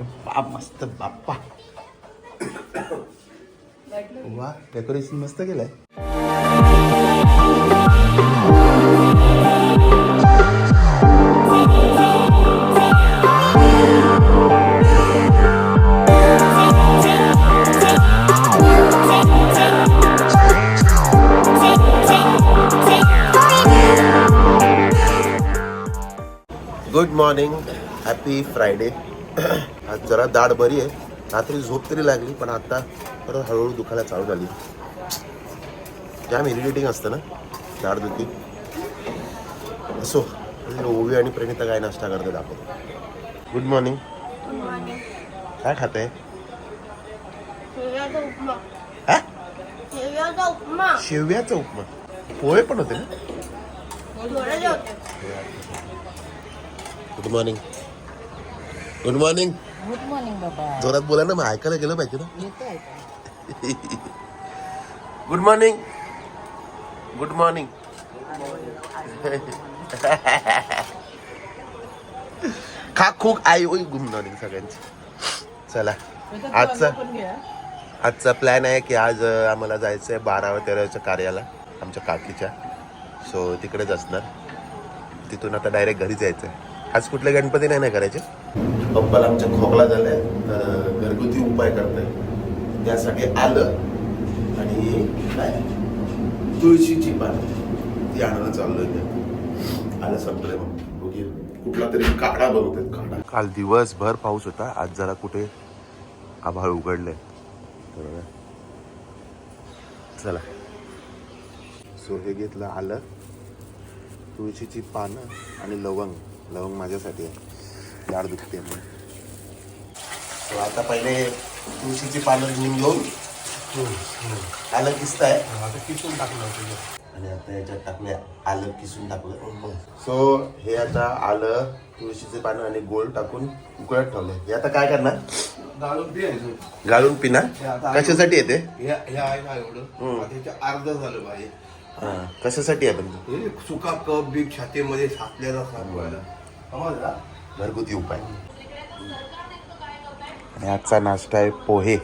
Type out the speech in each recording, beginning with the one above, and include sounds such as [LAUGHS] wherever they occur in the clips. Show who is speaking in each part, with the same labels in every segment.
Speaker 1: बाप मस्त बाप्पा. वा डेकोरेशन मस्त केलंय. गुड मॉर्निंग हॅपी फ्रायडे जरा दाढ बरी आहे. रात्री झोप तरी लागली पण आता परत हळूहळू दुखायला चालू झाली. जाम इरिटेटिंग असतं ना दाढ दुखी. असो ओवी आणि प्रणिता काय नाश्ता करते दाखवतो गुड मॉर्निंग काय खात आहे
Speaker 2: शेवयाचा उपमा.
Speaker 1: हा पोहे पण होते ना? Good morning good morning
Speaker 3: good morning बाबा.
Speaker 1: जोरात बोला ना मग ऐकायला गेलं पाहिजे ना.
Speaker 3: येतो
Speaker 1: गुड मॉर्निंग गुड मॉर्निंग खा खूक आई ओय गुड मॉर्निंग सगळ्यांची. चला आजचा आजचा प्लॅन आहे की आज अं, आम्हाला जायचं आहे बारा तेराच्या कार्याला आमच्या काकीच्या. सो तिकडेच असणार. तिथून आता डायरेक्ट घरी जायचं आहे आज कुठले गणपती नाही ना करायचे? पप्पाला आमच्या खोकला झालाय तर घरगुती उपाय करतोय. त्यासाठी आलं आणि काय तुळशीची पानं. ती आणायला चाललोय मी. आलं संपलंय मग. बघूया. कुठला तरी काढा बघतोय काढा. काल दिवसभर पाऊस होता आज जरा कुठे आभाळ उघडलंय. बरोबर चला. सो हे घेतलं आलं. तुळशीची पानं आणि लवंग. लवंग माझ्यासाठी आहे. दाढ दुखते आता पहिले तुळशीची पानं घेऊन घेऊन आलं किस्त आहे.
Speaker 4: आता किसून टाकलं होतं
Speaker 1: आणि आता याच्यात टाकले आलं किसून टाकलं. सो हे आता आलं तुळशीचे पानं आणि गोल टाकून उकळत ठेवले हे आता काय करणार?
Speaker 4: गाळून पियायचं.
Speaker 1: गाळून पिणार?
Speaker 4: हे आता
Speaker 1: कशासाठी येते
Speaker 4: हे हे अर्ध झालं पाहिजे
Speaker 1: हा, कशासाठी आहे पण
Speaker 4: सुका कप बीप छातीमध्ये साचलेला सापवायला समजला?
Speaker 1: घरगुती उपाय. आणि आजचा नाश्ता आहे पोहे.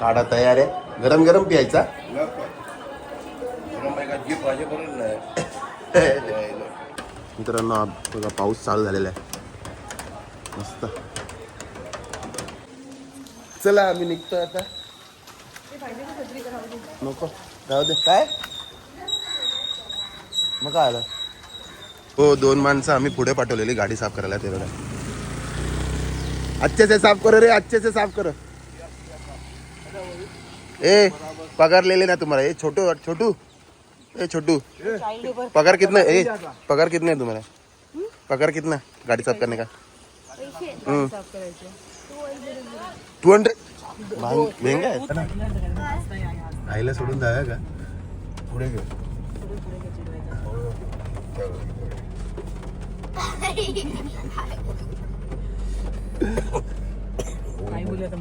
Speaker 1: काढा तयार आहे. गरम गरम प्यायचा. मित्रांनो बघा पाऊस चालू झालेला आहे. मस्त. चला आम्ही निघतो आता. नको राहू दे. काय? मग काय आलं? हो, दोन माणसं आम्ही पुढे पाठवलेली, गाडी साफ़ करायला अच्छे से साफ़ कर रे, अच्छे से साफ़ कर. ए पगार ले लेना तुम्हारा ए, छोटू छोटू. ए, छोटू. पगार कितना, ए, पगार कितना है तुम्हारा पगार कितना, गाड़ी साफ़ करने का? हम्म। टू हंड्रेड महँगा आहे आईला सोडून जाऊया का?
Speaker 4: पुढे
Speaker 3: काय बोलूया आता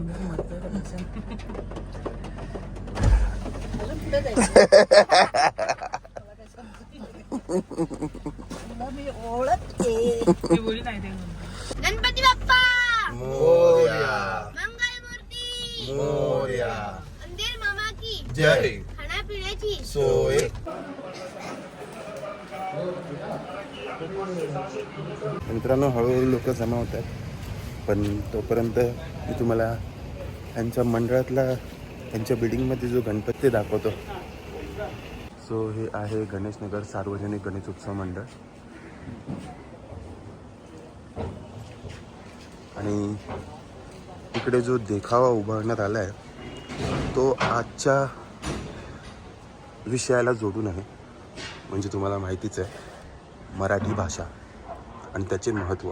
Speaker 3: का मी [LAUGHS] ओळखते मी बोली नाही ते.
Speaker 1: मित्रांनो हळूहळू लोक जमा होत आहेत. पण तोपर्यंत मी तुम्हाला त्यांच्या मंडळातला त्यांच्या बिल्डिंगमध्ये जो गणपती दाखवतो. सो हे आहे गणेशनगर सार्वजनिक गणेश उत्सव मंडळ. आणि इकडे जो देखावा उभारण्यात आला आहे तो आजच्या विषयाला जोडून आहे. म्हणजे तुम्हाला माहितीच आहे मराठी भाषा. आणि त्याचे महत्त्व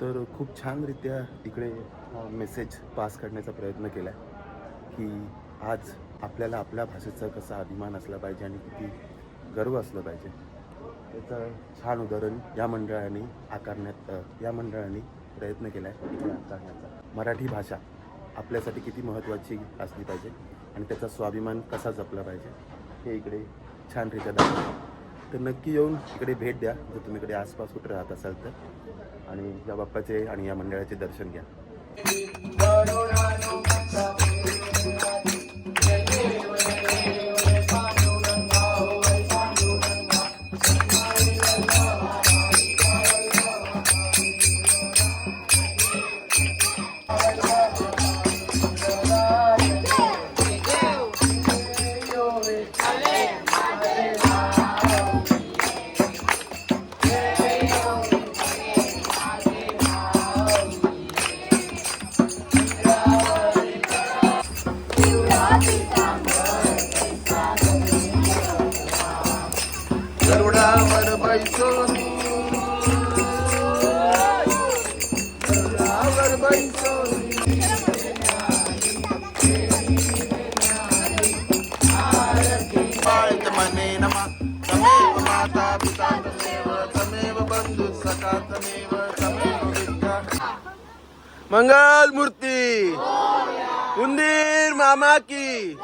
Speaker 1: तर खूप छानरित्या इकडे मेसेज पास करण्याचा प्रयत्न केला आहे की आज आपल्याला आपल्या भाषेचा कसा अभिमान असला पाहिजे आणि किती गर्व असलं पाहिजे. त्याचं छान उदाहरण या मंडळाने आकारण्यात या मंडळाने प्रयत्न केला आहे इकडे आकारण्याचा. मराठी भाषा आपल्यासाठी किती महत्त्वाची असली पाहिजे आणि त्याचा स्वाभिमान कसा जपला पाहिजे हे इकडे छानरित्या दाखवलं. तर नक्की येऊन इकडे भेट द्या जर तुम्ही इकडे आसपास कुठे राहत असाल तर. आणि या बाप्पाचे आणि या मंडळाचे दर्शन घ्या. baitzoni Yavar baitzoni Tame nama, tameva mata pita tameva, tameva bandhu saka tameva, tameva vidya. Mangal Murti, Mundir Mama
Speaker 4: ki,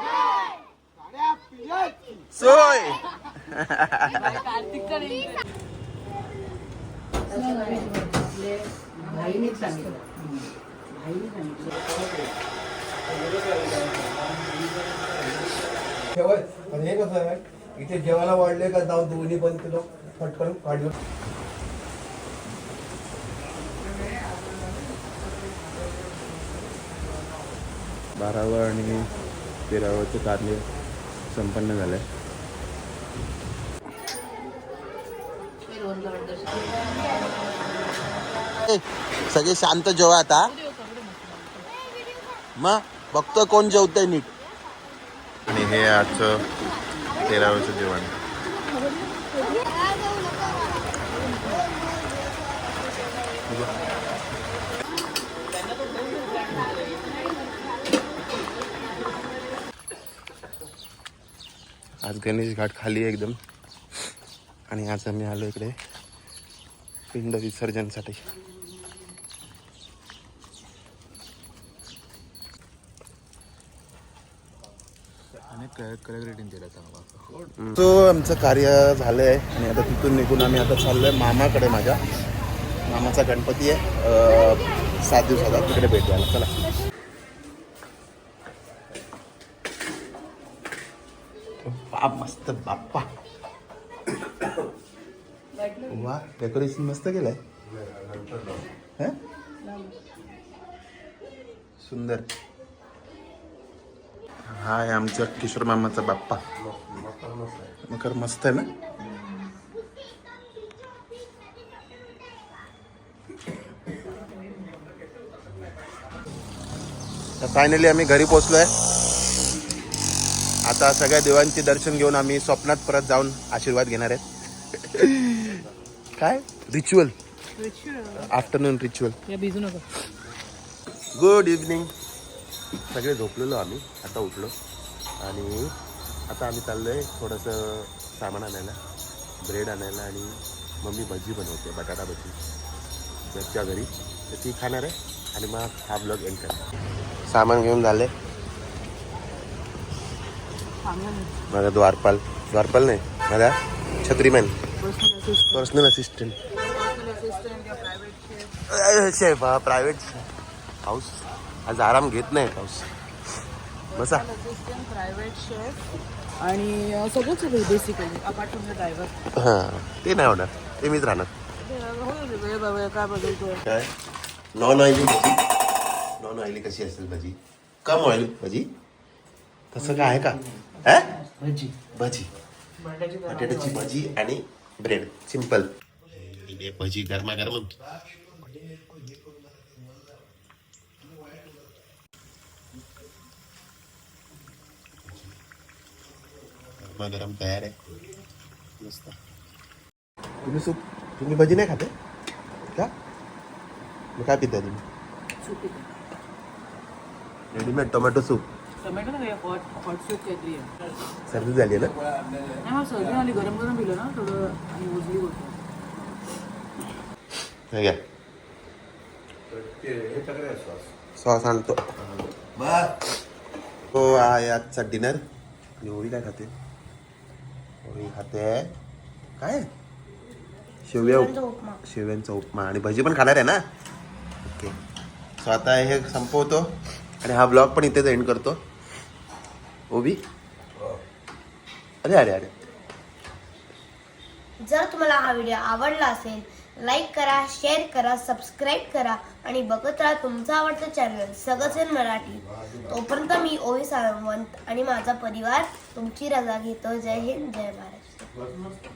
Speaker 4: Soy. हे कसं आहे इथे जेवायला वाढले का जाऊ दोन्ही पण ते पटकन काढलं
Speaker 1: बारावं आणि तेरावंचे कार्य संपन्न झालं आहे सगळे शांत जेवा आता. मग बघतो कोण जेवतंय नीट. आणि हे आजचं तेरावंचं जेवण. आज गणेश घाट खाली आहे एकदम. आणि आज आम्ही आलो इकडे. पिंड विसर्जनसाठी. तो आमचं कार्य झालंय आणि आता तिथून निघून आम्ही आता चाललोय मामाकडे माझ्या. मामाचा गणपती आहे. सात दिवसाचा. तिकडे भेट द्यायला चला. बाप मस्त बाप्पा. वा डेकोरेशन मस्त केलंय. आहे सुंदर. हा आहे आमचा किशोर मामाचा बाप्पा. मकर मस्त आहे ना? फायनली आम्ही घरी पोचलोय आता सगळ्या देवांचे दर्शन घेऊन आम्ही स्वप्नात परत जाऊन आशीर्वाद घेणार आहेत. काय? रिच्युअल आफ्टरनून रिच्युअल
Speaker 3: या भिजू नका.
Speaker 1: गुड इव्हनिंग सगळे झोपलेलो आम्ही. आता उठलो. आणि आता आम्ही चाललोय थोडंसं सामान आणायला ब्रेड आणायला आणि मम्मी भजी बनवते बटाटा भजी. घरच्या घरी. तर ती खाणार आहे आणि मग हा ब्लॉग एंड करणार सामान घेऊन झाले. माझा द्वारपाल. द्वारपाल नाही माझा छत्रीमॅन पर्सनल असिस्टंट शेफ हा प्रायव्हेट हाऊस आज आराम घेत नाही पाऊस. बसा.
Speaker 3: प्रायव्हेट शेफ आणि सगळंच सगळं basically apart from the driver
Speaker 1: हां ते नाही होणार. ते मीच राहणार.
Speaker 3: वेळ बाबा काय
Speaker 1: non oily bhaji. Non oily कशी असेल भजी? कम ऑइल भजी. तसं काय आहे का? हा?
Speaker 3: भजी.
Speaker 1: भजी. बटाट्याची भजी आणि ब्रेड सिंपल भजी गरमागरम गरमागरम तयार आहे मस्त तुम्ही सूप तुम्ही भजी नाही खाते? का? मग काय पिताय तुम्ही? रेडीमेड टोमॅटो सूप
Speaker 3: टोमॅटो ना हॉट हॉट सूप काहीतरी आहे.
Speaker 1: सर्दी झाली ना?
Speaker 3: नाही मग सर्दी आली गरम गरम पिलं ना थोडं
Speaker 1: हे घ्या सॉस आणतो. हो आहे आजचा डिनर. आणि ओळी काय खाते? ओळी खाते. काय? शेवया उपमा. शेवयांचा उपमा. आणि भजी पण खाणार आहे ना? ओके. सो आता हे संपवतो. आणि हा ब्लॉग पण इथेच एंड करतो. ओबी अरे अरे अरे.
Speaker 2: जर तुम्हाला हा व्हिडिओ आवडला असेल लाईक करा शेअर करा सबस्क्राईब करा आणि बघत राहा तुमचा आवडतं चॅनल सगळं मराठी. तोपर्यंत मी ओवी सावंत आणि माझा परिवार तुमची रजा घेतो. जय हिंद जय महाराष्ट्र.